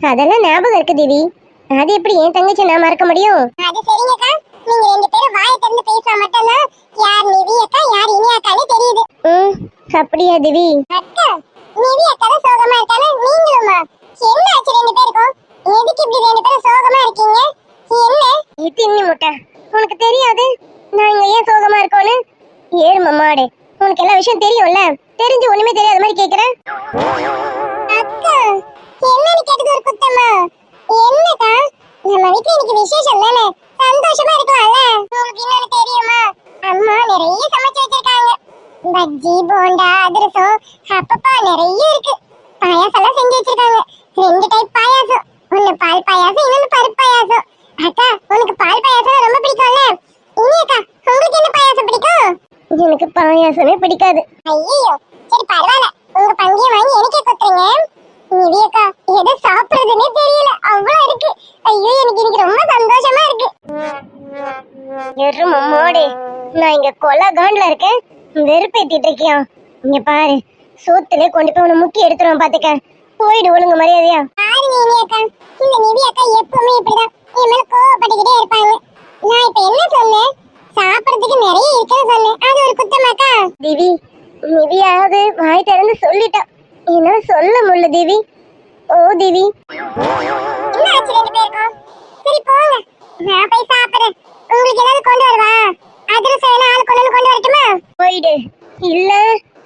அதெல்லாம் ஞாபகம் இருக்கு தேவி. அது எப்படி என் தங்கச்சி நான் மறக்க முடியும்? அது சரிங்கக்கா நீங்க ரெண்டு பேரும் வாயை திறந்து பேசினா மட்டும்தான் யார் நிவி அக்கா யார் இனி அக்கான்னு தெரியுது. ம் அப்படியா தேவி? அக்கா நிவி அக்கா தான் சோகமா இருக்கானே நீங்களுமா? என்ன ஆச்சு ரெண்டு பேருக்கும்? எதுக்கு இப்படி ரெண்டு பேரும் சோகமா இருக்கீங்க? என்ன? இது இன்னி முட்டை. உனக்கு தெரியாது? நான் இங்க ஏன் சோகமா இருக்கோன்னு? ஏறுமா மாடு. உனக்கு எல்லா விஷயம் தெரியும்ல? தெரிஞ்சு ஒண்ணுமே தெரியாத மாதிரி கேக்குறேன். அக்கா என்னன்னு கேட்டது ஒரு குத்தமா? என்னக்கா? நம்ம வீட்டுல இன்னைக்கு விசேஷம் தானே சந்தோஷமா இருக்கலாம்ல? உங்களுக்கு இன்னொன்னு தெரியுமா? அம்மா நிறைய சமைச்சு வச்சிருக்காங்க. பஜ்ஜி போண்டா அதிரசம் அப்பப்பா நிறைய இருக்கு. பாயாசம் எல்லாம் செஞ்சு வச்சிருக்காங்க. ரெண்டு டைப் பாயாசம். ஒன்னு பால் பாயாசம் இன்னொன்னு பருப்பு பாயாசம். அக்கா உனக்கு பால் பாயாசம் ரொம்ப பிடிக்கும்ல? இனி அக்கா உங்களுக்கு என்ன பாயாசம் பிடிக்கும்? எனக்கு பாயாசமே பிடிக்காது. ஐயோ வெறுப்பேத்திட்டு இருக்கியா? இங்க பாரு சோத்துல கொண்டு போய் உன்னை முக்கி எடுத்துருவேன் பாத்துக்க. போயிடு ஒழுங்கு மரியாதையா. பாருங்க இனியக்கா இந்த நிவியக்கா எப்பவுமே இப்படிதான். என் மேல கோவப்பட்டுக்கிட்டே இருப்பாங்க. நான் இப்ப என்ன சொன்னேன்? சாப்பிடறதுக்கு நிறைய இருக்குன்னு சொன்னேன். அது ஒரு குத்தமாக்கா திவி நிவியாவது வாய் திறந்து சொல்லிட்டா. என்னால சொல்ல முடியல திவி. ஓ திவி. என்ன ஆச்சு ரெண்டு பேருக்கும்? சரி போங்க. நான் போய் சாப்பிடுறேன். உங்களுக்கு ஏதாவது கொண்டு வருவா? அதிரசம் வேணா ஆள் கொண்டு வந்து கொண்டு வரட்டுமா? போயிடு. இல்ல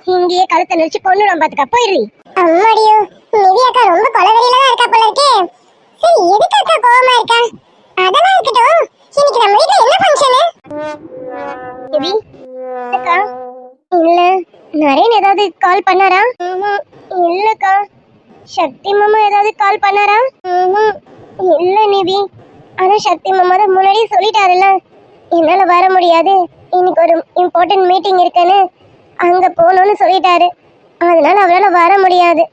இங்கேயே கழுத்தை நெரிச்சு கொண்டுடும் பாத்துக்க போயிடு அம்மாடியோ நிவி அக்கா ரொம்ப கொலவெறியில தான் இருக்கா போல இருக்கே. சரி எதுக்கு அக்கா கோவமா இருக்கா? அதெல்லாம் இருக்கட்டும். இன்னைக்கு நம்ம வீட்ல என்ன ஃபங்க்ஷனு திவி அக்கா. இல்ல நரேன் ஏதாவது கால் பண்ணாரா. இல்லக்கா சக்தி மாமா ஏதாவது கால் பண்ணாரா. இல்ல நிவி. ஆனா சக்தி மாமா தான் முன்னாடியே சொல்லிட்டாருல்ல. என்னால வர முடியாது. இன்னைக்கு ஒரு இம்பார்ட்டன்ட் மீட்டிங் இருக்குன்னு. அங்க போகணும்னு சொல்லிட்டாரு. அதனால அவரால வர முடியாது.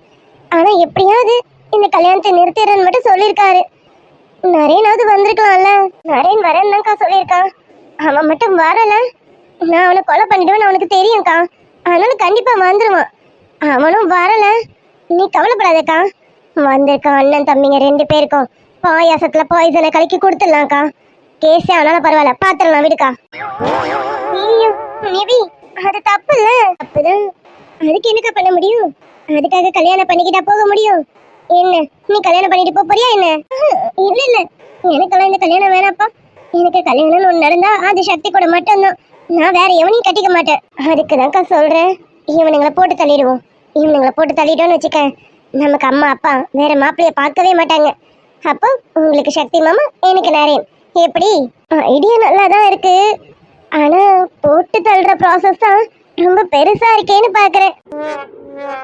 ஆனா எப்படியாவது இந்த கல்யாணத்தை நிறுத்திடுறேன்னு மட்டும் சொல்லியிருக்காரு. நரேனாவது வந்திருக்கலாம்ல. நரேன் வரேன்னு தான்க்கா சொல்லியிருக்கான் அவன் மட்டும் வரல. நான் அவனை கொலை பண்ணிடுவேன் அவனுக்கு தெரியும்க்கா. அதனால கண்டிப்பா வந்துருவான். அவனும் வரல. நீ கவலைப்படாதக்கா. வந்திருக்கான் அண்ணன் தம்பிங்க ரெண்டு பேருக்கும் பாயாசத்துல பாய்சனை கலக்கி கொடுத்துடலாம்க்கா. கேஸே ஆனாலும் பரவாயில்ல. பாத்திரலாம் விடுக்கா. ஐயோ, நிவி அது தப்பு இல்ல. தப்புதான் அதுக்கு என்னக்கா பண்ண முடியும்? அதுக்காக கல்யாணம் பண்ணிக்கிட்டா போக முடியும். என்ன? நீ கல்யாணம் பண்ணிட்டு போக போறியா என்ன? இல்ல இல்ல. எனக்கெல்லாம் இந்த கல்யாணம் வேணாப்பா. எனக்கு கல்யாணம்னு ஒண்ணு நடந்தா அது சக்தி கூட மட்டும்தான். நான் வேற எவனையும் கட்டிக்க மாட்டேன். அதுக்குதான்க்கா சொல்றேன். இவனுங்களை போட்டு தள்ளிடுவோம். இவனுங்களை போட்டு தள்ளிட்டோம்னு வச்சுக்க நமக்கு அம்மா அப்பா வேற மாப்பிள்ளைய பார்க்கவே மாட்டாங்க. அப்போ உங்களுக்கு சக்தி மாமா எனக்கு நேரம் எப்படி? ஐடியா நல்லா தான் இருக்கு. ஆனா போட்டு தள்ளுற ப்ராசஸ் தான் ரொம்ப பெருசா இருக்கேன்னு பாக்குறேன்.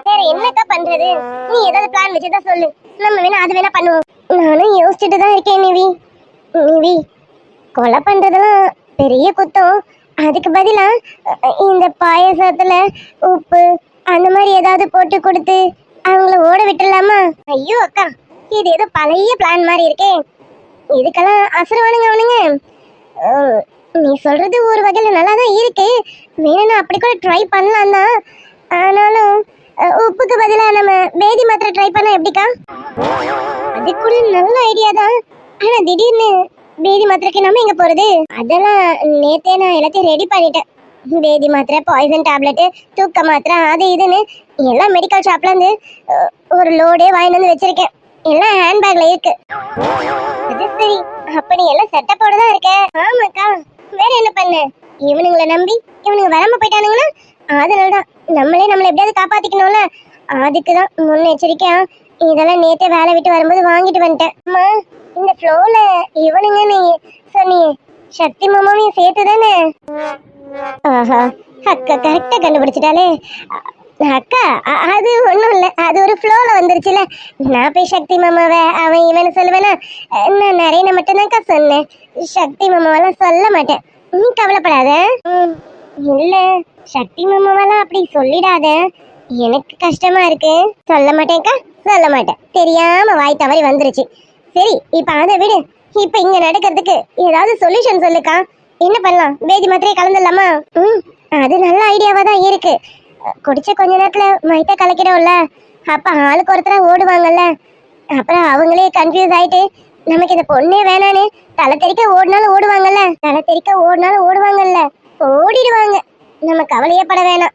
வேற என்னக்கா பண்றது? நீ ஏதாவது பிளான் வச்சுதான் சொல்லு. நம்ம வேணா அது வேணா பண்ணுவோம். நானும் யோசிச்சுட்டு தான் இருக்கேன் நிவி. நிவி கொலை பண்றதெல்லாம் பெரிய குத்தம். அதுக்கு பதிலா இந்த பாயசத்துல உப்பு அந்த மாதிரி ஏதாவது போட்டு கொடுத்து அவங்கள ஓட விட்டுடலாமா? ஐயோ அக்கா இது ஏதோ பழைய பிளான் மாதிரி இருக்கே. இதுக்கெல்லாம் அசுரவானுங்க அவனுங்க. நீ சொல்றது ஒரு வகையில் நல்லா தான் இருக்கு. வேணும்னா அப்படி கூட ட்ரை பண்ணலாம் தான். ஆனாலும் உப்புக்கு பதிலா நம்ம பேதி மாத்திரை ட்ரை பண்ண எப்படிக்கா? அது கூட நல்ல ஐடியா தான். ஆனா திடீர்னு பேதி மாத்திரைக்கு நம்ம எங்க போறது? அதெல்லாம் நேத்தே நான் எல்லாத்தையும் ரெடி பண்ணிட்டேன். பேதி மாத்திரை பாய்சன் டேப்லெட்டு தூக்க மாத்திரை அது இதுன்னு எல்லாம் மெடிக்கல் ஷாப்ல இருந்து ஒரு லோடே வாங்கிட்டு வந்து வச்சிருக்கேன். எல்லாம் ஹேண்ட்பேக்ல இருக்கு. அது சரி. அப்படி நீ எல்லாம் செட்டப்போட தான் இருக்க. ஆமாக்கா. வேற என்ன பண்ண? இவனுங்களை நம்பி இவனுங்க வராம போயிட்டானுங்கன்னா அதனாலதான். நம்மளே நம்மள எப்படியாவது காப்பாத்திக்கணும்ல? அதுக்கு தான் முன்னெச்சரிக்கையா இதெல்லாம் நேத்தே வேலை விட்டு வரும்போது வாங்கிட்டு வந்துட்டேன். அம்மா இந்த ஃப்ளோல இவனுங்க நீ சொன்னியே சக்தி மாமாவையும் சேர்த்து தானே ஆஹா அக்கா கரெக்டா கண்டுபிடிச்சிட்டாலே அக்கா அது ஒண்ணும் இல்லை. அது ஒரு ஃப்ளோவில் வந்துருச்சுல. நான் போய் சக்தி மாமாவை அவன் இவன் சொல்லுவேனா? நான் நிறைய மட்டும்தான்க்கா சொன்னேன். சக்தி மாமாவெல்லாம் சொல்ல மாட்டேன். நீ கவலைப்படாத. இல்லை. சக்தி மாமாவெல்லாம் அப்படி சொல்லிடாத. எனக்கு கஷ்டமா இருக்கு. சொல்ல மாட்டேன்க்கா சொல்ல மாட்டேன். தெரியாம வாய் தவறி வந்துருச்சு. சரி இப்போ அதை விடு. இப்போ இங்க நடக்கிறதுக்கு ஏதாவது சொல்யூஷன் சொல்லுக்கா. என்ன பண்ணலாம்? பேதி மாத்திரையே கலந்துடலாமா? ம் அது நல்ல ஐடியாவா தான் இருக்கு. குடிச்ச கொஞ்ச நேரத்துல மயத்த கலக்கிறோம்ல. அப்ப ஆளுக்கு ஒருத்தர ஓடுவாங்கல்ல. அப்புறம் அவங்களே கன்ஃபியூஸ் ஆயிட்டு நமக்கு இந்த பொண்ணே வேணான்னு தலை தெறிக்க ஓடினாலும் ஓடுவாங்கல்ல. தலை தெறிக்க ஓடினாலும் ஓடுவாங்கல்ல. ஓடிடுவாங்க. நம்ம கவலையே பட வேணாம்.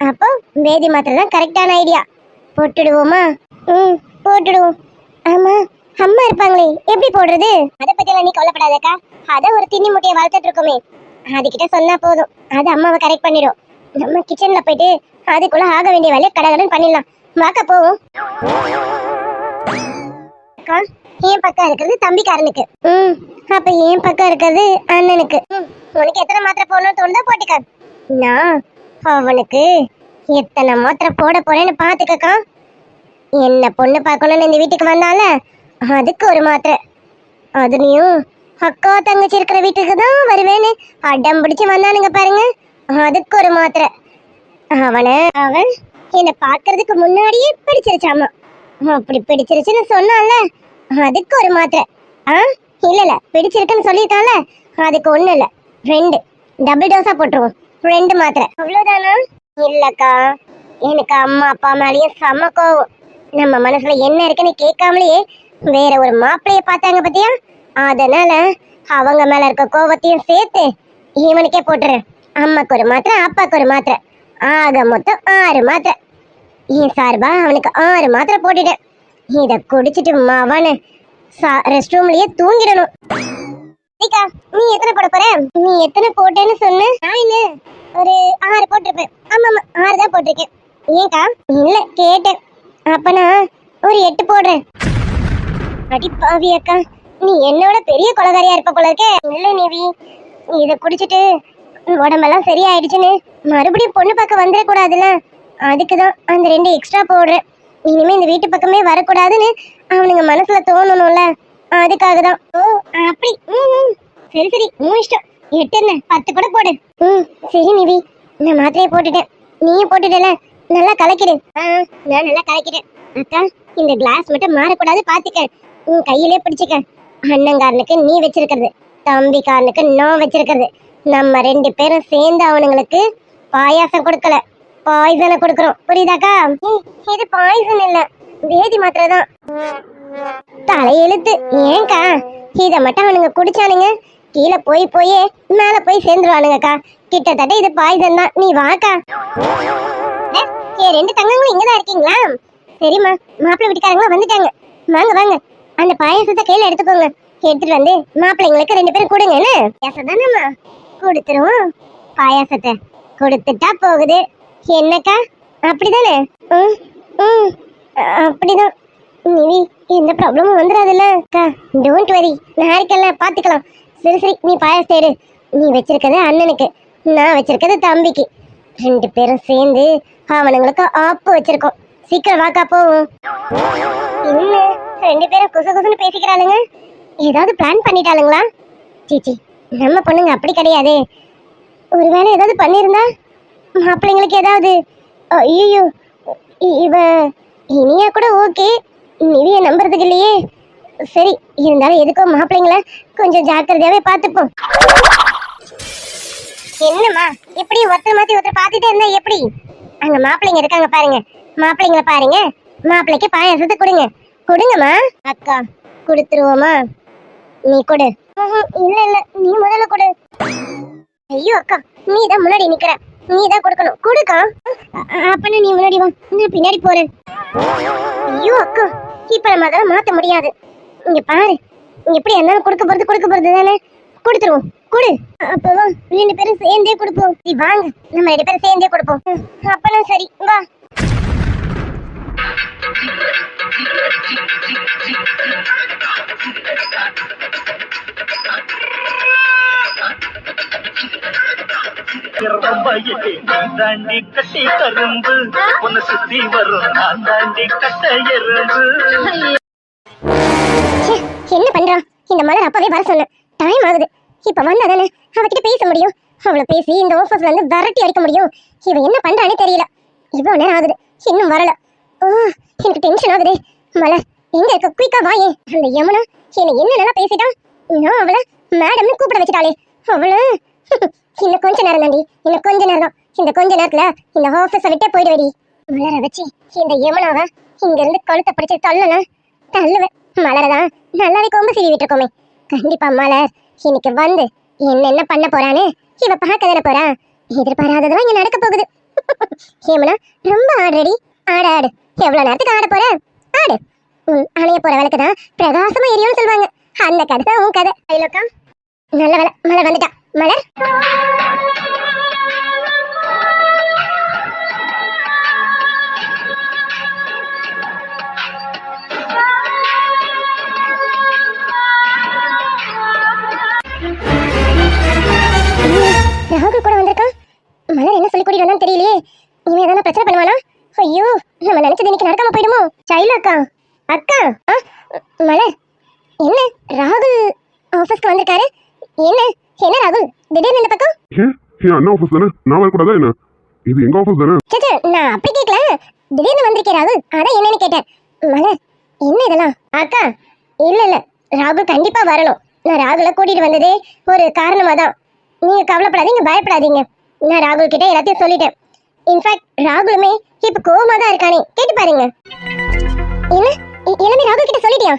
அப்போ வேதி மாத்திரை தான் கரெக்டான ஐடியா போட்டுடுவோமா? ம் போட்டுடுவோம். ஆமா அம்மா இருப்பாங்களே. எப்படி போடுறது? அதை பத்தியெல்லாம் நீ கவலைப்படாதக்கா. அதை ஒரு தின்னி முட்டையை வளர்த்துட்டு இருக்கோமே. அதுகிட்ட சொன்னா போதும். அது அம்மாவை கரெக்ட் பண்ணிடும். நம்ம கிச்சன்ல போயிட்டு அதுக்குள்ள ஆக வேண்டிய வேலையை கடகடன் பண்ணிடலாம். வாக்க போவோம். அக்கா என் பக்கம் இருக்கிறது தம்பிக்காரனுக்கு. ம் அப்ப என் பக்கம் இருக்கிறது அண்ணனுக்கு. உனக்கு எத்தனை மாத்திரை போடணும்னு தோணுதா போட்டுக்க. நான் அவனுக்கு எத்தனை மாத்திரை போட போறேன்னு பாத்துக்கக்கா. என்ன பொண்ணு பார்க்கணும்னு இந்த வீட்டுக்கு வந்தால அதுக்கு ஒரு மாத்திரை. அதுலயும் அக்கா தங்கச்சி இருக்கிற வீட்டுக்கு தான் வருவேன்னு அடம் பிடிச்சு வந்தானுங்க பாருங்க. அதுக்கு ஒரு மாத்திரை. அவனை அவன் என்னை பார்க்கறதுக்கு முன்னாடியே பிடிச்சிருச்சாமா. அப்படி பிடிச்சிருச்சுன்னு சொன்னான்ல அதுக்கு ஒரு மாத்திரை. ஆ இல்லை இல்லை பிடிச்சிருக்குன்னு சொல்லியிருக்கான்ல அதுக்கு ஒன்றும் இல்லை. ரெண்டு டபுள் டோஸாக போட்டுருவோம். ரெண்டு மாத்திரை. அவ்வளோதானா இல்லைக்கா எனக்கு அம்மா அப்பா மேலேயும் செம்ம கோவம். நம்ம மனசுல என்ன இருக்குன்னு கேட்காமலேயே வேற ஒரு மாப்பிளைய பார்த்தாங்க பத்தியா? அதனால அவங்க மேல இருக்க கோவத்தையும் சேர்த்து இவனுக்கே போட்டுறேன். அம்மாக்கு ஒரு மாத்திரை அப்பாக்கு ஒரு மாத்திரை. ஆக மொத்தம் ஆறு மாத்திரை. என் சார்பா அவனுக்கு ஆறு மாத்திரை போட்டுட்டேன். இதை குடிச்சிட்டு மவனு ரெஸ்ட் ரூம்லயே தூங்கிடணும். அக்கா, நீ எத்தனை போட போற? நீ எத்தனை போட்டேன்னு சொன்ன? நான் என்ன? ஒரு ஆறு போட்டிருப்பேன். ஆமா ஆமா ஆறு தான் போட்டிருக்கேன். ஏன்க்கா இல்ல கேட்டேன். அப்ப நான் ஒரு எட்டு போடுறேன். அடி பாவி அக்கா நீ என்னோட பெரிய கொலகாரியா இருப்ப போல இருக்கே. இல்ல நிவி இதை குடிச்சிட்டு உடம்பெல்லாம் சரியாயிடுச்சுன்னு மறுபடியும் பொண்ணு பக்கம் வந்துடக்கூடாதுல்ல அதுக்கு தான் அந்த ரெண்டு எக்ஸ்ட்ரா போடுறேன். இனிமே இந்த வீட்டு பக்கமே வரக்கூடாதுன்னு அவனுங்க மனசுல தோணணும்ல. அதுக்காக தான் ஓ அப்படி. ம், சரி சரி. உன் இஷ்டம். எட்டு என்ன? பத்து கூட போடு. ம் சரி நிவி. நான் மாத்திரையை போட்டுட்டேன். நீயும் போட்டுட்டல நல்லா கலக்கிடு. ஆ நான் நல்லா கலக்கிட்டேன். அக்கா இந்த கிளாஸ் மட்டும் மாறக்கூடாது பாத்துக்க. உன் கையிலே பிடிச்சுக்க. அண்ணங்காரனுக்கு நீ வச்சிருக்கிறது. தம்பிக்காரனுக்கு நான் வச்சிருக்கிறது. நம்ம ரெண்டு பேரும் சேர்ந்து அவனுங்களுக்கு பாயாசம் கொடுக்கல. பாய்சனை கொடுக்கறோம். புரியுதாக்கா? இது பாய்சன் இல்ல. வேதி மாத்திரை தான் தலையெழுத்து. ஏன்க்கா? இதை மட்டும் அவனுங்க குடிச்சானுங்க. கீழே போய் போய் மேல போய் சேர்ந்துருவானுங்கக்கா. கிட்டத்தட்ட இது பாய்சன் தான். நீ வாக்கா. ஏ, ரெண்டு தங்கங்களும் இங்கதான் இருக்கீங்களா? சரிம்மா. மாப்பிள்ளை வீட்டுக்காரங்களும் வந்துட்டாங்க. வாங்க வாங்க. அந்த பாயாசத்தை கையில எடுத்துக்கோங்க. எடுத்துட்டு வந்து மாப்பிள்ளைங்களுக்கு ரெண்டு பேரும் கொடுங்க என்ன? கொடுத்துருவோம். பாயாசத்தை கொடுத்துட்டா போகுது. என்னக்கா? அப்படிதானே? ம் ம் அப்படிதான். நிவி எந்த ப்ராப்ளமும் வந்துடாதுல்ல அக்கா. டோன்ட் வரி நான் இருக்கல சரி சரி நீ பாயாசம் தேடு நீ வச்சிருக்கிறது அண்ணனுக்கு நான் வச்சிருக்கிறது தம்பிக்கு. ரெண்டு பேரும் சேர்ந்து அவனுங்களுக்கு ஆப்பு வச்சிருக்கோம். சீக்கிரம் வாக்கா போவோம். என்ன? ரெண்டு பேரும் குசு குசுன்னு பேசிக்கிறாளுங்க. ஏதாவது பிளான் பண்ணிட்டாளுங்களா? சீச்சி நம்ம பொண்ணுங்க அப்படி கிடையாதே. ஒருவேளை ஏதாவது பண்ணியிருந்தா மாப்பிள்ளைங்களுக்கு ஏதாவது ஐயோ இவ இனியா கூட ஓகே நிவிய நம்புறதுக்கு இல்லையே. சரி இருந்தாலும் எதுக்கோ மாப்பிள்ளைங்கள கொஞ்சம் ஜாக்கிரதையாவே பார்த்துப்போம். என்னம்மா எப்படி ஒருத்தர் மாத்தி ஒருத்தர் பார்த்துட்டே இருந்தா எப்படி? அங்க மாப்பிள்ளைங்க இருக்காங்க பாருங்க. மாப்பிள்ளைங்களை பாருங்க. மாப்பிள்ளைக்கு பாயாசத்தை கொடுங்க. கொடுங்கம்மா. அக்கா கொடுத்துருவோமா நீ கொடு. இல்ல இல்ல. நீ முதல்ல கொடு. ஐயோ அக்கா. நீ தான் முன்னாடி நிக்கிற. நீ தான் கொடுக்கணும் கொடுக்கா அப்பனா நீ முன்னாடி வா. நான் பின்னாடி போறேன். ஐயோ அக்கா. இப்ப நம்ம அதெல்லாம் மாத்த முடியாது. இங்க பாரு. எப்படி இருந்தாலும் கொடுக்க போறது கொடுக்க போறது தானே? கொடுத்துருவோம். கொடு. அப்போ ரெண்டு பேரும் சேர்ந்தே கொடுப்போம். நீ வாங்க. நம்ம ரெண்டு பேரும் சேர்ந்தே கொடுப்போம். ம், அப்பனா சரி. வா. வயலே நான் தாண்டி கட்டி கரும்பு. உன்னை சுத்தி வரும் நான் தாண்டி கட்ட எறும்பு. என்ன பண்றோம் இந்த மலர் அப்பவே வர சொன்னேன் டைம் ஆகுது. இப்ப வந்தாதானே அவகிட்ட பேச முடியும். அவளை பேசி இந்த ஆஃபீஸ்ல இருந்து விரட்டி அடிக்க முடியும். இவ என்ன பண்றானே தெரியல. இவ்வளவு நேரம் ஆகுது. இன்னும் வரல. ஓ எனக்கு டென்ஷன் ஆகுது. மலர் எங்க இருக்க? குயிக்கா வாயே. அந்த யமுனா என்ன என்னென்னலாம் பேசிட்டான்? நான் அவளை மேடம்னு கூப்பிட வச்சுட்டாளே. அவளு இன்னும் கொஞ்ச நேரம் தாண்டி. இன்னும் கொஞ்ச நேரம். தான் இந்த கொஞ்ச நேரத்துல இந்த ஆஃபீஸ விட்டே போயிடுவேடி. மலர வச்சு இந்த யமுனாவை இங்க இருந்து கழுத்தை பிடிச்சி தள்ளல தள்ளுவேன். மலரதான் நல்லாவே கொம்பு சீவி விட்டுருக்கோமே கண்டிப்பா மலர் இன்னைக்கு வந்து என்னென்ன பண்ண போறான்னு இவ பார்க்க தானே போறா. எதிர்பாராததெல்லாம் இங்க நடக்க போகுது. ஹேமனா ரொம்ப ஆடுறடி. ஆட ஆடு. எவ்வளவு நேரத்துக்கு ஆட போற? ஆடு. உன் அணைய போற விளக்கு தான் பிரகாசமா எரியும்னு சொல்லுவாங்க. அந்த கதை தான் உன் கதை. ஐலோக்கா நல்ல வேலை. மலர் வந்துட்டா. மலர் ராகுல் கூட வந்திருக்கான் மலர் என்ன சொல்லி கூட்டிட்டு வந்தான்னு தெரியலையே. இவன் எதனா பிரச்சனை பண்ணுவானா? ஐயோ நம்ம நினைச்சது இன்னைக்கு நடக்காம போயிடுமோ? சைலா அக்கா. அக்கா ஆ, மலர். என்ன? ராகுல் ஆஃபீஸ்க்கு வந்திருக்காரு. என்ன? என்ன ராகுல்? திடீர்னு இந்த பக்கம்? ஏன் என் அண்ணா ஆஃபீஸ் தானே? நான் வரக்கூடாதா என்ன? இது எங்க ஆஃபீஸ் தானே? சேச்சே நான் அப்படி கேட்கல திடீர்னு வந்திருக்கே ராகுல். அதான் என்னன்னு கேட்டேன். மலர் என்ன இதெல்லாம்? அக்கா இல்ல இல்ல. ராகுல் கண்டிப்பா வரணும். நான் ராகுல கூட்டிட்டு வந்ததே ஒரு காரணமா தான் நீங்க கவலைப்படாதீங்க பயப்படாதீங்க. நான் ராகுல் கிட்ட எல்லாத்தையும் சொல்லிட்டேன். இன்ஃபேக்ட் ராகுலுமே இப்ப கோவமா தான் இருக்கானே. கேட்டு பாருங்க. என்ன? எல்லாமே ராகுல் கிட்ட சொல்லிட்டியா?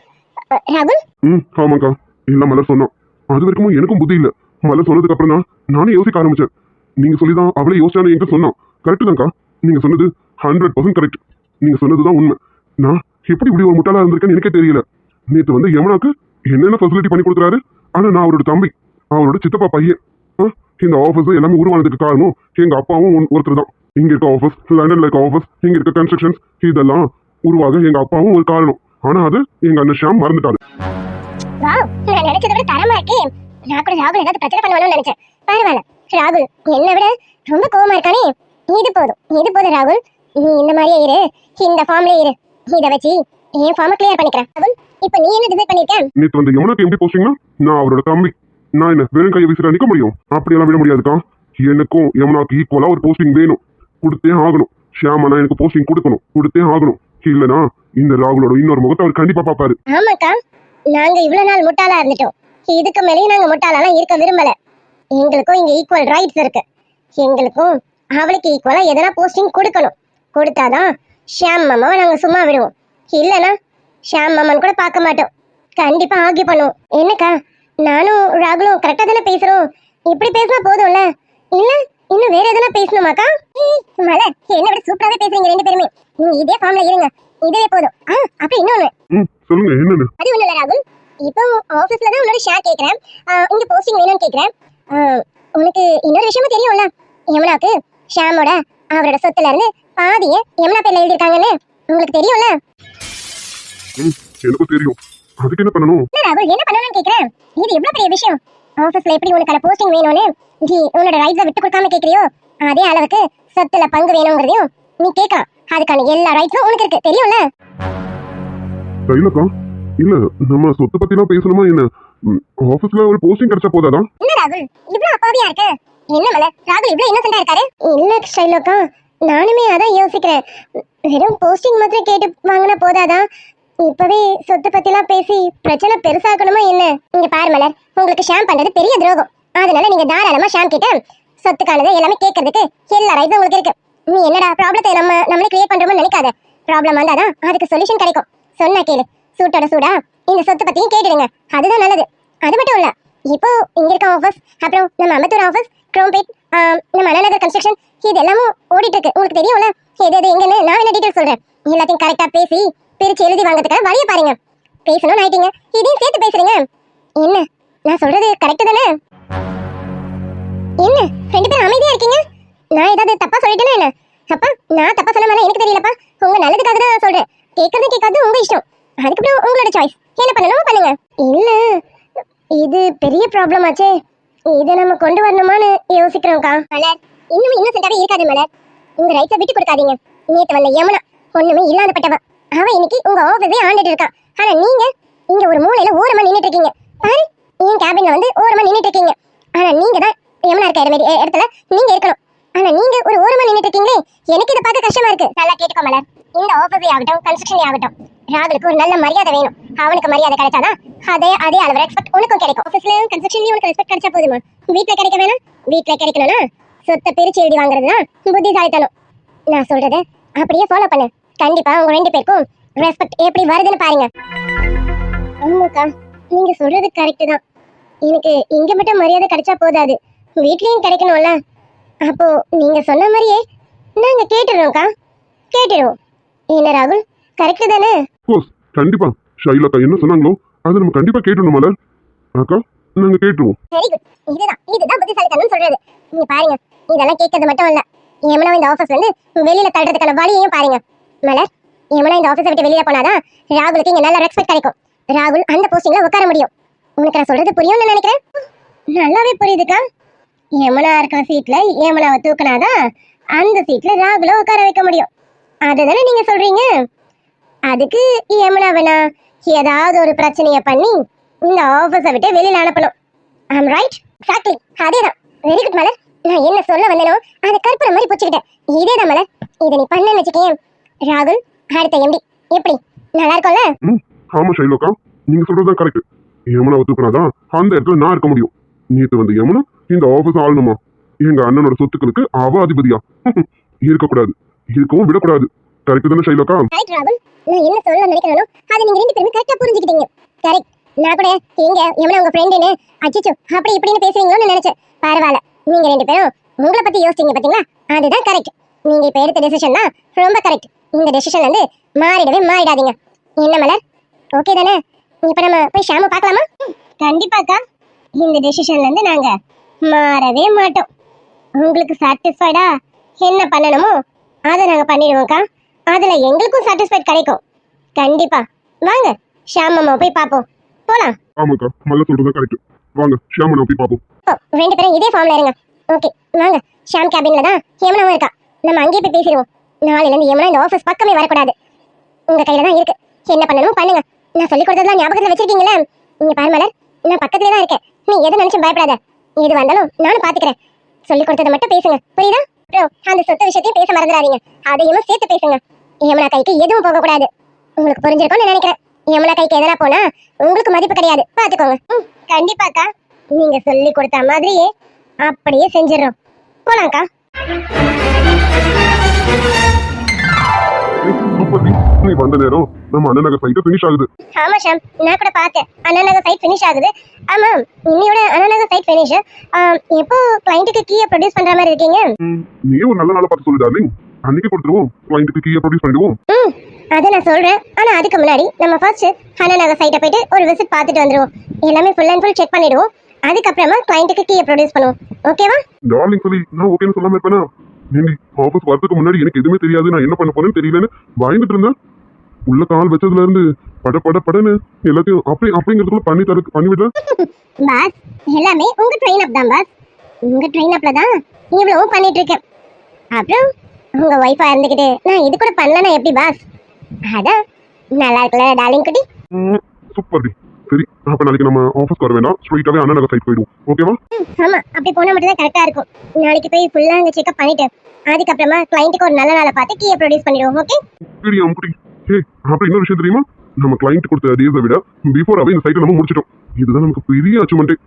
ராகுல்? ம் ஆமாக்கா. இல்ல மலர் சொன்னான். அது வரைக்கும் எனக்கும் புத்தி இல்ல. மலை சொன்னதுக்கு அப்புறம் தான் நானே யோசிக்க ஆரம்பிச்சேன். நீங்க சொல்லிதான் அவளே யோசிச்சானு என்கிட்ட சொன்னான் கரெக்டு தான்க்கா. நீங்க சொன்னது ஹண்ட்ரட் பர்சன்ட் கரெக்ட் நீங்க சொன்னதுதான் உண்மை. நான் எப்படி இப்படி ஒரு முட்டாளா இருந்திருக்கேன்னு எனக்கே தெரியல. நேத்து வந்து யமுனாக்கு என்னென்ன ஃபெசிலிட்டி பண்ணி கொடுக்குறாரு? ஆனா நான் அவரோட தம்பி அவரோட சித்தப்பா பையன். ஆ, இந்த ஆஃபீஸ் எல்லாமே உருவானதுக்கு காரணம் எங்க அப்பாவும் ஒன்- ஒருத்தர் தான். இங்க இருக்க ஆஃபீஸ் லண்டன்ல இருக்க ஆஃபீஸ் இங்க இருக்க கன்ஸ்ட்ரக்ஷன்ஸ் இதெல்லாம் உருவாக எங்க அப்பாவும் ஒரு காரணம். ஆனா அது எங்க அண்ணன் ஷாம் மறந்துட்டாரு. வாவ் நான் நினைச்சதை விட தரமா இருக்கே. நான் கூட ராகுல் ஏதாவது பிரச்சனை பண்ணுவானு நினைச்சேன். பரவாயில்ல. ராகுல் என்னை விட ரொம்ப கோவமா இருக்கானே. இது போதும். இது போதும் ராகுல். நீ இந்த மாதிரியே இரு. இந்த ஃபார்ம்லயே இரு. இதை வச்சு என் ஃபார்மை கிளியர் பண்ணிக்கிறேன். ராகுல் இப்போ நீ என்ன டிசைட் பண்ணிருக்க? நேத்து வந்து யமுனாக்கு எப்படி போஸ்டிங்னா நான் அவரோட தம்பி. நான் என்ன வெறும் கையை வீசுற நிக்க முடியும்? அப்படியெல்லாம் விட முடியாதுக்கா. எனக்கும் யமுனாக்கு ஈக்குவலா ஒரு போஸ்டிங் வேணும். கொடுத்தே ஆகணும். ஷியாமனா எனக்கு போஸ்டிங் கொடுக்கணும். கொடுத்தே ஆகணும். இல்லனா இந்த ராகுலோட இன்னொரு முகத்தை அவர் கண்டிப்பா பாப்பாரு ஆமாக்கா. நாங்க இவ்வளவு நாள் முட்டாளா இருந்துட்டோம். இதுக்கு மேலேயும் நாங்க முட்டாளாலாம் இருக்க விரும்பல. எங்களுக்கும் இங்க ஈக்குவல் ரைட்ஸ் இருக்கு. எங்களுக்கும் அவளுக்கு ஈக்குவலா எதனா போஸ்டிங் கொடுக்கணும். கொடுத்தாதான் ஷியாம் மாமாவை நாங்க சும்மா விடுவோம். இல்லனா ஷியாம் மாமன் கூட பார்க்க மாட்டோம். கண்டிப்பா ஆகி பண்ணுவோம். என்னக்கா நானும் ராகுலும் கரெக்டா தானே பேசுறோம்? இப்படி பேசினா போதும்ல? இல்ல இன்னும் வேற எதனா பேசணுமாக்கா? மலர் என்ன விட சூப்பராவே பேசுறீங்க ரெண்டு பேருமே. நீங்க இதே ஃபார்ம்ல இருங்க. இதுவே போதும். ஆ அப்படி இன்னொன்னு. சொல்லுங்க என்னன்னு? அது ஒண்ணு இல்ல ராகுல். இப்போ ஆபீஸ்ல தான் உன்னோட ஷேர் கேக்குறேன். இங்க போஸ்டிங் வேணும்னு கேக்குறேன். உனக்கு இன்னொரு விஷயமும் தெரியும்ல? யமுனாக்கு ஷாமோட அவரோட சொத்துல இருந்து பாதிய யமுனா பேர்ல எழுதிருக்காங்கன்னு உங்களுக்கு தெரியும்ல? ம் எனக்கும் தெரியும். அதுக்கு என்ன பண்ணணும்? ராகுல் என்ன பண்ணணும்னு கேக்குறேன்? இது எவ்வளவு பெரிய விஷயம்? ஆபீஸ்ல எப்படி உனக்கான போஸ்டிங் வேணும்னு? நீ உன்னோட ரைட்ஸை விட்டு கொடுக்காம கேக்குறியோ? அதே அளவுக்கு சொத்துல பங்கு வேணுங்கிறதையும் நீ கேட்கலாம். அதுக்கான எல்லா ரைட்ஸும் உனக்கு இருக்கு. தெரியும்ல? தைலக்கா இல்ல நம்ம சொத்து பத்திலாம் பேசணுமா என்ன? ஆபீஸ்ல ஒரு போஸ்டிங் கிடைச்சா போதாதான் என்ன ராகுல்? இவ்வளவு அப்பாவியா இருக்க? என்ன மலர் ராகுல் இவ்வளவு இன்னசென்டா இருக்காரு? இல்ல ஸ்டைலோக்கா. நானுமே அதான் யோசிக்கிறேன். வெறும் போஸ்டிங் மாத்திரம் கேட்டு வாங்கினா போதாதான் இப்பவே சொத்து பத்திலாம் பேசி பிரச்சனை பெருசாக்கணுமா என்ன? இங்க பாரு மலர் உங்களுக்கு ஷாம் பண்றது பெரிய துரோகம். அதனால நீங்க தாராளமா ஷாம் கிட்ட சொத்துக்கானது எல்லாமே கேட்கறதுக்கு எல்லா ரைட்ஸும் உங்களுக்கு இருக்கு. நீ என்னடா ப்ராப்ளத்தை நம்ம நம்மளே கிரியேட் பண்றோம்னு நினைக்காத. ப்ராப்ளம் வந்தாதான் அதுக்கு சொல்யூஷன் கிடைக்கும். சொன்னா கேளு. சூட்டோட சூடா? இந்த சொத்து பத்தியும் கேட்டுடுங்க. அதுதான் நல்லது. அது மட்டும் இல்ல இப்போ இங்க இருக்க ஆஃபீஸ் அப்புறம் நம்ம அம்பத்தூர் ஆஃபீஸ் க்ரோம்பேட் நம்ம அண்ணநகர் கன்ஸ்ட்ரக்ஷன் இது எல்லாமும் ஓடிட்டு இருக்கு உங்களுக்கு தெரியும்ல? எது எது எங்கன்னு? நான் என்ன டீட்டெயில் சொல்றேன்? எல்லாத்தையும் கரெக்டா பேசி பிரிச்சு எழுதி வாங்குறதுக்காக வழிய பாருங்க. பேசணும்னு ஆயிட்டீங்க. இதையும் சேர்த்து பேசுறீங்க. என்ன? நான் சொல்றது கரெக்ட் தானே? என்ன? ரெண்டு பேரும் அமைதியா இருக்கீங்க? நான் ஏதாவது தப்பா சொல்லிட்டேன்னா என்ன? அப்பா நான் தப்பா சொன்ன மாதிரி எனக்கு தெரியலப்பா. உங்க நல்லதுக்காக தான் சொல்றேன். கேட்கறது கேட்காது உங்க இஷ்டம். அதுக்கப்புறம் உங்களோட சாய்ஸ் என்ன பண்ணணுமோ பண்ணுங்க. இல்ல இது பெரிய ப்ராப்ளம் ஆச்சே. இதை நம்ம கொண்டு வரணுமான்னு யோசிக்கிறோம்க்கா. மலர் இன்னும் இன்னசென்ட்டாவே இருக்காது மலர். உங்க ரைட்ஸை விட்டு கொடுக்காதீங்க. நேற்று வந்த யமுனா ஒண்ணுமே இல்லாதப்பட்டவ அவ இன்னைக்கு உங்க ஆஃபீஸே ஆண்டுட்டு இருக்கான் ஆனா நீங்க இங்க ஒரு மூலையில ஓரமா நின்னுட்டு இருக்கீங்க. பாரு என் கேபின்ல வந்து ஓரமா நின்னுட்டு இருக்கீங்க. ஆனா நீங்க தான் யமுனா இருக்க இடமே- இடத்துல நீங்க இருக்கணும். ஆனா நீங்க ஒரு ஓரமா நின்னுட்டு இருக்கீங்களே எனக்கு இதை பார்க்க கஷ்டமா இருக்கு. நல்லா கேட்டுக்கோ மலர். இந்த ஆபீஸே ஆகட்டும் கன்ஸ்ட்ரக்ஷன் ஆகட்டும் ராகுலுக்கு ஒரு நல்ல மரியாதை வேணும். அவனுக்கு மரியாதை கிடைச்சாதான் அதே அதே அளவு ரெஸ்பெக்ட் உனக்கும் கிடைக்கும். ஆஃபீஸ்லயும் கன்ஸ்ட்ரக்ஷன்லயும் உனக்கு ரெஸ்பெக்ட் கிடைச்சா போதுமா? வீட்டுல கிடைக்க வேணாம்? வீட்டுல கிடைக்கணும்னா சொத்தை பிரிச்சு எழுதி வாங்குறது புத்திசாலித்தனம். நான் சொல்றது அப்படியே ஃபாலோ பண்ணு. கண்டிப்பா உங்க ரெண்டு பேருக்கும் ரெஸ்பெக்ட் எப்படி வருதுன்னு பாருங்க. ஆமாக்கா நீங்க சொல்றது கரெக்ட் தான். எனக்கு இங்க மட்டும் மரியாதை கிடைச்சா போதாது. வீட்லயும் கிடைக்கணும்ல. அப்போ நீங்க சொன்ன மாதிரியே நாங்க கேட்டுடுறோம்க்கா. கேட்டுடுவோம். என்ன ராகுல்? கரெக்ட் தானே? கோர்ஸ் கண்டிப்பா. ஷைலா அக்கா என்ன சொன்னாங்களோ அதை நம்ம கண்டிப்பா கேட்டணும் மலர் அக்கா நாங்க கேட்டுருவோம். வெரி குட் இதுதான் இதுதான் புத்திசாலித்தனம் சொல்றது. நீங்க பாருங்க இதெல்லாம் கேட்கறது மட்டும் இல்ல. யமுனா இந்த ஆபீஸ் வந்து வெளியில தள்ளுறதுக்கான வழியையும் பாருங்க. மலர் யமுனா இந்த ஆபீஸை விட்டு வெளியில போனாதான் ராகுலுக்கு இங்க நல்ல ரெஸ்பெக்ட் கிடைக்கும். ராகுல் அந்த போஸ்டிங்ல உட்கார முடியும். உனக்கு நான் சொல்றது புரியும்னு நினைக்கிறேன்? நல்லாவே புரியுதுக்கா யமுனா இருக்கிற சீட்ல யமுனாவை தூக்குனாதான் அந்த சீட்ல ராகுல உட்கார வைக்க முடியும். அதுதானே நீங்க சொல்றீங்க? அதுக்கு யமுனா வேணா ஏதாவது ஒரு பிரச்சனைய பண்ணி இந்த ஆபீஸ விட்டு வெளியில அனுப்பணும். ஐம் ரைட் எக்ஸாக்ட்லி அதேதான். Very good Malar. நான் என்ன சொல்ல வந்தேனோ அதை கற்பனை மாதிரி பிடிச்சிக்கிட்டேன். இதே தான் மலர். இதை நீ பண்ணன்னு வச்சுக்கேன் ராகுல் அடுத்த எம்டி எப்படி? நல்லா இருக்கும்ல? ஆமா ஷைலோக்கா நீங்க சொல்றது கரெக்ட் யமுனா தூக்குனாதான் அந்த இடத்துல நான் இருக்க முடியும். நேற்று வந்து யமுனா இந்த ஆபீஸ் ஆளணுமா எங்க அண்ணனோட சொத்துக்களுக்கு அவ அதிபதியா. இருக்கக்கூடாது. இருக்கவும் விடக்கூடாது. கரெக்ட் தானே ஷைலோக்கா? கரெக்ட் ராகுல் நான் என்ன சொல்ல நினைக்கிறேனோ அதை நீங்க ரெண்டு பேரும் கரெக்டா புரிஞ்சுக்கிட்டீங்க. கரெக்ட் நான் கூட எங்க எவனா உங்க ஃப்ரெண்டுன்னு அச்சச்சோ அப்படி இப்படின்னு பேசுறீங்களோன்னு நினைச்சேன். பரவாயில்ல. நீங்க ரெண்டு பேரும் உங்களை பத்தி யோசிச்சீங்க பாத்தீங்களா? அதுதான் கரெக்ட் நீங்க இப்ப எடுத்த டெசிஷன் தான் ரொம்ப கரெக்ட் இந்த டெசிஷன்ல இருந்து மாறிடவே மாறிடாதீங்க. என்ன மலர்? ஓகே தானே? இப்ப நம்ம போய் ஷாம பார்க்கலாமா? கண்டிப்பாக்கா இந்த டெசிஷன்ல இருந்து நாங்க மாறவே மாட்டோம். உங்களுக்கு சாட்டிஸ்ஃபைடா என்ன பண்ணணுமோ அதை நாங்க பண்ணிடுவோம்க்கா. அதுல எங்களுக்கும் சாட்டிஸ்ஃபைட் கிடைக்கும். கண்டிப்பா. வாங்க ஷாம் மாமா போய் பாப்போம் போலாம். ஆமாக்கா மல்ல சொல்றதா கரெக்ட் வாங்க ஷியாமனை போய் பார்ப்போம். ரெண்டு பேரும் இதே ஃபார்ம்ல இருங்க. ஓகே வாங்க. ஷாம் கேபின்ல தான் யமுனாவும் இருக்கா. நம்ம அங்கேயே போய் பேசிடுவோம். நாளையில இருந்து யமுனா இந்த ஆஃபீஸ் பக்கமே வரக்கூடாது. உங்க கையில தான் இருக்கு. என்ன பண்ணணுமோ பண்ணுங்க. நான் சொல்லி கொடுத்ததெல்லாம் ஞாபகத்துல வச்சிருக்கீங்களா. நீங்க பாரு மலர் நான் பக்கத்துலயே தான் இருக்கேன். நீ எது நினைச்சும் பயப்படாத. எது வந்தாலும் நானும் பாத்துக்கிறேன் சொல்லி கொடுத்ததை மட்டும் பேசுங்க. புரியுதா? அப்புறம் அந்த சொத்து விஷயத்தையும் பேச மறந்துடாதீங்க அதையும் சேர்த்து பேசுங்க. யமுனா கைக்கு எதுவும் போக கூடாது உங்களுக்கு புரிஞ்சிருக்கும்னு நினைக்கிறேன். யமுனா கைக்கு எதனா போனா உங்களுக்கு மதிப்பு கிடையாது. பாத்துக்கோங்க கண்டிப்பாக்கா நீங்க சொல்லி கொடுத்த மாதிரியே அப்படியே செஞ்சிடறோம். போலாம்க்கா. நீ வந்த நேரம் நம்ம அண்ணன் நகர் ஃபினிஷ் ஆகுது. ஆமா ஷாம். நான் கூட பார்த்தேன். அண்ணாநகர் சைட் ஃபினிஷ் ஆகுது. ஆமா இன்னையோட அண்ணாநகர் சைட் ஃபினிஷ் எப்போ கிளைண்ட்டுக்கு கீயை ப்ரொடியூஸ் பண்ற மாதிரி இருக்கீங்க? நீயே ஒரு நல்ல நாளை பார்த்து சொல்லு டார்லிங் அன்னைக்கு கொடுத்துருவோம். கிளைண்ட்டுக்கு கீயை ப்ரொடியூஸ் பண்ணிடுவோம். அதை நான் சொல்றேன். ஆனா அதுக்கு முன்னாடி நம்ம ஃபர்ஸ்ட் அண்ணாநகர் சைட்டை போயிட்டு ஒரு விசிட் பார்த்துட்டு வந்துருவோம். எல்லாமே ஃபுல் அண்ட் ஃபுல் செக் பண்ணிடுவோம். அதுக்கப்புறமா கிளைண்ட்டுக்கு கீயை ப்ரொடியூஸ் பண்ணுவோம். ஓகேவா டார்லிங் சொல்லி நான் ஓகேன்னு சொல்லாம இருப்பேனா? நீ ஆஃபீஸ் வரதுக்கு முன்னாடி எனக்கு எதுவுமே தெரியாது. நான் என்ன பண்ண போறேன்னு தெரியலன்னு பயந்துட்டு இருந்தேன். உள்ள கால் வச்சதுல இருந்து பட பட படன்னு எல்லாத்தையும் அப்படி அப்படிங்கிறதுக்குள்ள பண்ணி தர பண்ணி விடுறேன். பாஸ் எல்லாமே உங்க ட்ரெயின் அப் தான் பாஸ். உங்க ட்ரெயின் அப்ல தான் இவ்வளவும் பண்ணிட்டு இருக்கேன் அப்புறம் உங்க ஒய்ஃபா இருந்துகிட்டு நான் இது கூட பண்ணலனா எப்படி பாஸ்? அதான் நல்லா இருக்குல்ல டார்லிங் குட்டி? சூப்பர் டி. சரி அப்ப நாளைக்கு நம்ம ஆஃபீஸ்க்கு வர வேண்டாம். ஸ்ட்ரைட்டாவே அண்ணா நகர் சைட் போயிடுவோம். ஓகேவா ஆமா. அப்படி போனா மட்டும் தான் கரெக்டா இருக்கும். நாளைக்கு போய் ஃபுல்லா அங்க செக்அப் பண்ணிட்டு அதுக்கப்புறமா கிளைண்ட்டுக்கு ஒரு நல்ல நாளை பார்த்து கீயை ப்ரொடியூஸ் பண்ணிடுவோம் ஓகே சரி அம்முடி ஹே அப்புறம் இன்னொரு விஷயம் தெரியுமா? நம்ம கிளைண்ட் கொடுத்த டேஸை விட பிஃபோர் அவே இந்த சைட்டை நம்ம முடிச்சிட்டோம். இதுதான் நமக்கு பெரிய அச்சீவ்மெண்ட்டே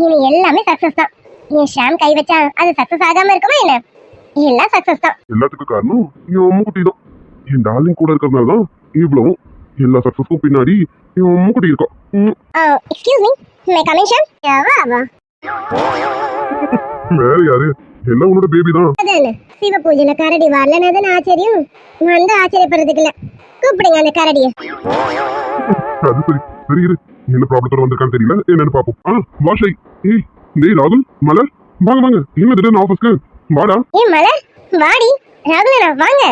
இனி எல்லாமே சக்சஸ் தான். என் ஷாம் கை வச்சா அது சக்சஸ் ஆகாம இருக்குமா என்ன? எல்லாம் சக்சஸ் தான். எல்லாத்துக்கும் காரணம் என் அம்முக்குட்டி தான் என் டார்லிங் கூட இருக்கிறதுனால தான் இவ்வளவும். எல்லா சக்ஸஸ்க்கும் பின்னாடி என் அம்முக்குட்டி இருக்கா? ம், excuse me my coming Sham வா வா. வேற யாரு? எல்லாம் உன்னோட பேபி தான். அதானே சிவ பூஜையில கரடி வரலன்னு தானே ஆச்சரியம்? வந்து ஆச்சரியப்படுறதுக்கு இல்ல. கூப்பிடுங்க அந்த கரடிய. அது சரி. சரி இரு. என்ன ப்ராப்ளத்தோட வந்திருக்கான்னு தெரியல. என்னன்னு பாப்போம். ஆ வாஷை ஏய் டேய் ராகுல் மலர் வாங்க வாங்க. என்ன திடீர்னு ஆஃபீஸ்க்கு வாடா. ஏ மலர் வாடி. ராகுலனா வாங்க.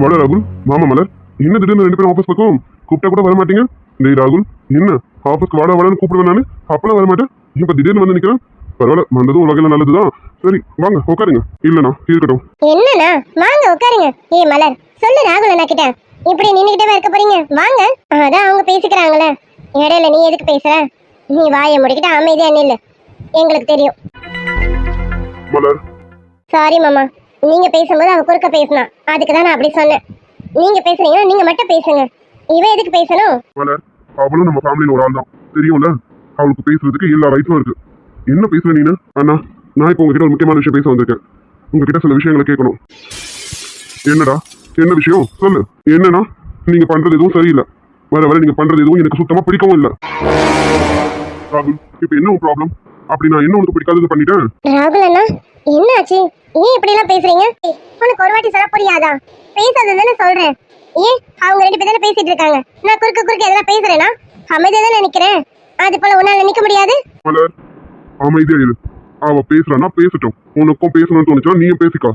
வாடா ராகுல். மாமா மலர் என்ன திடீர்னு ரெண்டு பேரும் ஆஃபீஸ் பக்கம் கூப்பிட்டா கூட வர மாட்டீங்க டேய் ராகுல் என்ன? ஆஃபீஸ்க்கு வாடா வாடான்னு கூப்பிடுவேன் நானு. அப்பெல்லாம் வர மாட்டேன் இப்ப திடீர்னு வந்து நிக்கிறேன். பரவாயில்ல வந்ததும் உலகில நல்லதுதான். சரி வாங்க உட்காருங்க. இல்லைண்ணா இருக்கட்டும். என்னண்ணா? வாங்க உட்காருங்க. ஏ மலர் சொல்லு ராகுல் அண்ணா கிட்ட. இப்படி நின்னுகிட்டே இருக்க போறீங்க? வாங்க. அதான் அவங்க பேசிக்கிறாங்களே இடையில நீ எதுக்கு பேசுற? நீ வாயை முடிக்கிட்டு அமைதியா நில்லு. எங்களுக்கு தெரியும். மலர். சாரி மாமா. நீங்க பேசும்போது அவ குறுக்க பேசினா அதுக்கு தான் நான் அப்படி சொன்னேன். நீங்க பேசுறீங்கன்னா நீங்க மட்டும் பேசுங்க. இவன் எதுக்கு பேசணும்? அவளும் நம்ம ஃபேமிலியில ஒரு ஆள் தான் தெரியும்ல? அவளுக்கு பேசுறதுக்கு எல்லா ரைட்ஸும் இருக்கு. என்ன பேசுற நீனு? அண்ணா நான் இப்போ உங்ககிட்ட ஒரு முக்கியமான விஷயம் பேச வந்திருக்கேன். உங்ககிட்ட சில விஷயங்களை கேட்கணும். என்னடா? என்ன விஷயம்? சொல்லு. என்னன்னா நீங்க பண்றது எதுவும் சரியில்லை. வர வர நீங்க பண்றது எதுவும் எனக்கு சுத்தமா பிடிக்கவும் இல்ல. ராகுல் இப்ப என்ன ப்ராப்ளம் அப்படி நான் என்ன உனக்கு பிடிக்காதது பண்ணிட்டேன்? ராகுல் அண்ணா என்னாச்சு? ஏன் இப்படி எல்லாம் பேசுறீங்க? உனக்கு ஒரு வாட்டி சொல்ல புரியாதா? பேசாதது தானே சொல்றேன். ஏன்? அவங்க ரெண்டு பேர் தானே பேசிட்டு இருக்காங்க. நான் குறுக்க குறுக்க எதனா பேசுறேனா? அமைதியா தானே நிக்கிறேன். அது போல உன்னால நிக்க முடியாது? மலர் அமைதியா இரு. அவ பேசுறானா பேசட்டும். உனக்கும் பேசணும்னு தோணுச்சுன்னா நீயும் பேசிக்கா.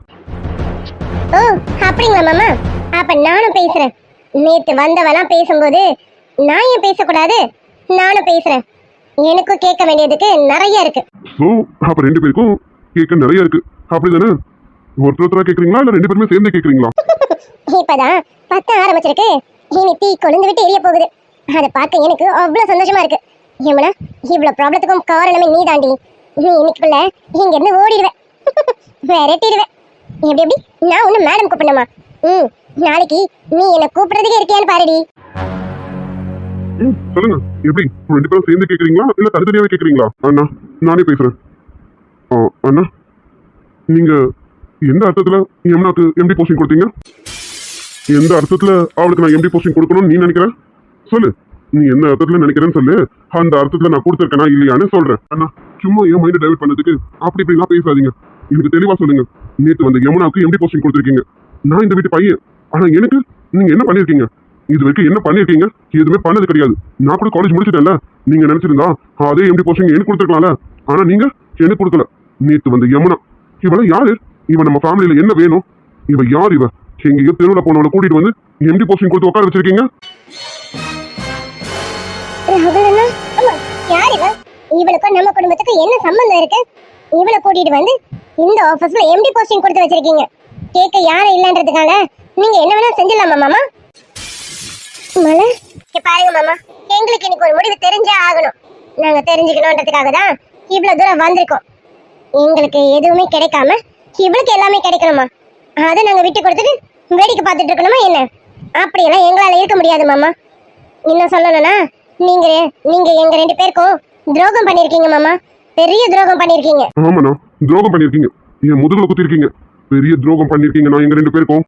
ஓ அப்படிங்களா மாமா? அப்ப நானும் பேசுறேன். நேத்து வந்தவெல்லாம் பேசும்போது நான் ஏன் பேசக்கூடாது? நானும் பேசுறேன். எனக்கும் கேட்க வேண்டியதுக்கு நிறைய இருக்கு. ஸோ அப்ப ரெண்டு பேருக்கும் கேட்க நிறைய இருக்கு. அப்படிதானே ஒருத்தர் ஒருத்தரா கேக்குறீங்களா? இல்ல ரெண்டு பேருமே சேர்ந்து கேக்குறீங்களா? இப்பதான் பத்த ஆரம்பிச்சிருக்கு. இனி தீ கொழுந்து விட்டு எரிய போகுது. அதை பார்க்க எனக்கு அவ்வளவு சந்தோஷமா இருக்கு. யமுனா இவ்வளவு ப்ராப்ளத்துக்கும் காரணமே நீ தாண்டி நீ இன்னைக்குள்ள இங்க இருந்து ஓடிடுவேன் விரட்டிடுவேன் எப்படி எப்படி? நான் ஒண்ணு மேடம் கூப்பிடணுமா? ம் நாளைக்கு நீ என்ன கூப்பிடுறதுக்கே இருக்கியான்னு பாருடி. சொல்லுங்க. எப்படி? ரெண்டு பேரும் சேர்ந்து கேக்குறீங்களா? இல்ல தனித்தனியாவே கேக்குறீங்களா? அண்ணா நானே பேசுறேன். அண்ணா. நீங்க எந்த அர்த்தத்துல எம்னாக்கு எம்டி போஸ்டிங் கொடுத்தீங்க? எந்த அர்த்தத்துல அவளுக்கு நான் எம்டி போஸ்டிங் கொடுக்கணும்னு நீ நினைக்கிற? சொல்லு. நீ எந்த அர்த்தத்துல நினைக்கிறேன்னு சொல்லு. அந்த அர்த்தத்துல நான் கொடுத்துருக்கேனா இல்லையான்னு சொல்றேன். அண்ணா சும்மா என் மைண்ட் டைவர்ட் பண்ணதுக்கு அப்படி இப்படிலாம் பேசாதீங்க. எனக்கு தெளிவா சொல்லுங்க. நேற்று வந்து யமுனாவுக்கு எம்டி போஸ்டிங் கொடுத்துருக்கீங்க. நான் இந்த வீட்டு பையன். ஆனா எனக்கு நீங்க என்ன பண்ணிருக்கீங்க? இது வரைக்கும் என்ன பண்ணிருக்கீங்க? எதுவுமே பண்ணது கிடையாது. நான் கூட காலேஜ் முடிச்சிட்டேன்ல. நீங்க நினைச்சிருந்தா அதே எம்டி போஸ்டிங் எனக்கு கொடுத்துருக்கலாம்ல. ஆனா நீங்க எனக்கு கொடுக்கல? நேத்து வந்து யமுனா. இவள யாரு? இவன் நம்ம ஃபேமிலியில என்ன வேணும்? இவ யார் இவ? எங்கேயோ தெருவுல போனவளை கூட்டிட்டு வந்து எம்டி போஸ்டிங் கொடுத்து உட்கார வச்சிருக்கீங்க? இவளுக்கும் நம்ம குடும்பத்துக்கு என்ன சம்பந்தம் இருக்கு? இவளை கூட்டிட்டு வந்து இந்த ஆபீஸ்ல எம்டி போஸ்டிங் கொடுத்து வச்சிருக்கீங்க. கேட்க யாரும் இல்லன்றதுக்காக நீங்க என்ன வேணா செஞ்சிடலாமா மாமா? மலை பாருங்க மாமா. எங்களுக்கு இன்னைக்கு ஒரு முடிவு தெரிஞ்சே ஆகணும். நாங்க தெரிஞ்சுக்கணுன்றதுக்காக தான் இவ்வளவு தூரம் வந்திருக்கோம். எங்களுக்கு எதுவுமே கிடைக்காம இவளுக்கு எல்லாமே கிடைக்கணுமா? அதை நாங்க விட்டு கொடுத்துட்டு வேடிக்கை பார்த்துட்டு இருக்கணுமா என்ன? அப்படியெல்லாம் எங்களால இருக்க முடியாது மாமா. இன்னும் சொல்லணும்னா நீங்க நீங்க எங்க ரெண்டு பேருக்கும் துரோகம் பண்ணிருக்கீங்க மாமா. பெரிய துரோகம் பண்ணிருக்கீங்க ஆமாண்ணா துரோகம் பண்ணிருக்கீங்க என் முதுகுல குத்திருக்கீங்க பெரிய துரோகம் பண்ணிருக்கீங்க நான் எங்க ரெண்டு பேருக்கும்?